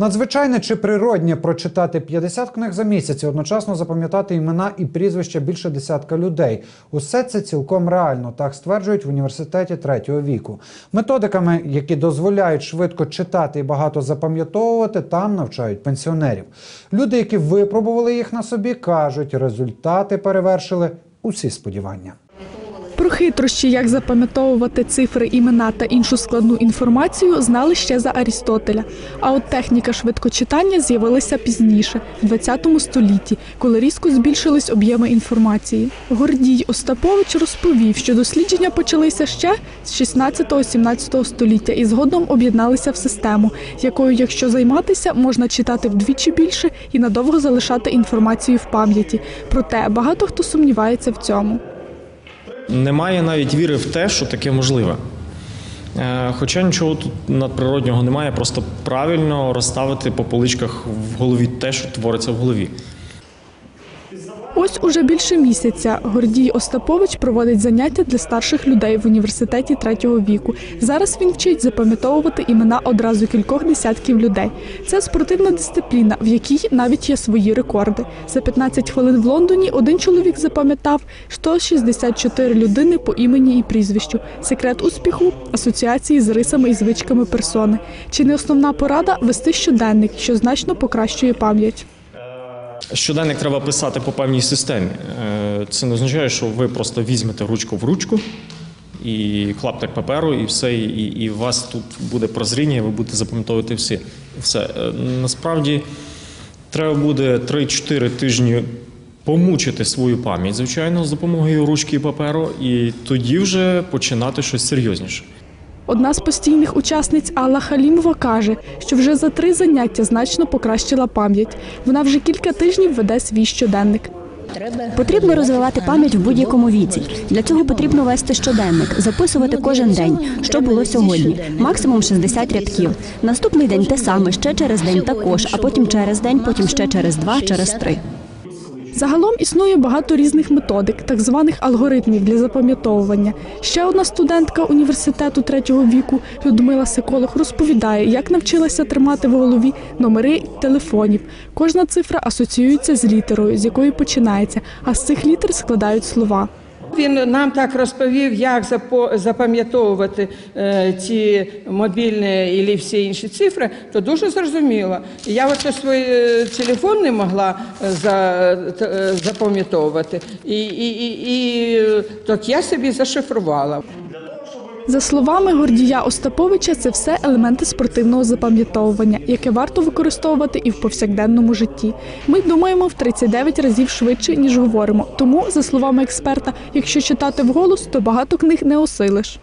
Надзвичайне чи природнє прочитати 50 книг за місяць і одночасно запам'ятати імена і прізвища більше десятка людей. Усе це цілком реально, так стверджують в університеті третього віку. Методиками, які дозволяють швидко читати і багато запам'ятовувати, там навчають пенсіонерів. Люди, які випробували їх на собі, кажуть, результати перевершили усі сподівання. Хитрощі, як запам'ятовувати цифри, імена та іншу складну інформацію, знали ще за Арістотеля. А от техніка швидкочитання з'явилася пізніше, в 20 столітті, коли різко збільшились об'єми інформації. Гордій Остапович розповів, що дослідження почалися ще з 16-17 століття і згодом об'єдналися в систему, якою, якщо займатися, можна читати вдвічі більше і надовго залишати інформацію в пам'яті. Проте багато хто сумнівається в цьому. Немає навіть віри в те, що таке можливе. Е, Хоча нічого тут надприроднього немає, просто правильно розставити по поличках в голові те, що твориться в голові. Ось уже більше місяця Гордій Остапович проводить заняття для старших людей в університеті третього віку. Зараз він вчить запам'ятовувати імена одразу кількох десятків людей. Це спортивна дисципліна, в якій навіть є свої рекорди. За 15 хвилин в Лондоні один чоловік запам'ятав 164 людини по імені і прізвищу. Секрет успіху асоціації з рисами і звичками персони. Чи не основна порада вести щоденник, що значно покращує пам'ять. Щоденник треба писати по певній системі. Е, Це не означає, що ви просто візьмете ручку в ручку і клаптик паперу, і все, і, і у вас тут буде прозріння, і ви будете запам'ятовувати всі. все. Е, Насправді треба буде 3-4 тижні помучити свою пам'ять, звичайно, з допомогою ручки і паперу, і тоді вже починати щось серйозніше. Одна з постійних учасниць Алла Халімова каже, що вже за три заняття значно покращила пам'ять. Вона вже кілька тижнів веде свій щоденник. Потрібно розвивати пам'ять в будь-якому віці. Для цього потрібно вести щоденник, записувати кожен день, що було сьогодні, максимум 60 рядків. Наступний день те саме, ще через день також, а потім через день, потім ще через два, через три. Загалом існує багато різних методик, так званих алгоритмів для запам'ятовування. Ще одна студентка університету третього віку Людмила Секолох розповідає, як навчилася тримати в голові номери телефонів. Кожна цифра асоціюється з літерою, з якої починається, а з цих літер складають слова. Він нам так розповів, як запам'ятовувати е, ці мобільні і всі інші цифри, то дуже зрозуміло. Я от свій е, телефон не могла е, запам'ятовувати, і, і, і, і так я собі зашифрувала. За словами Гордія Остаповича, це все елементи спортивного запам'ятовування, яке варто використовувати і в повсякденному житті. Ми думаємо в 39 разів швидше, ніж говоримо. Тому, за словами експерта, якщо читати вголос, то багато книг не осилиш.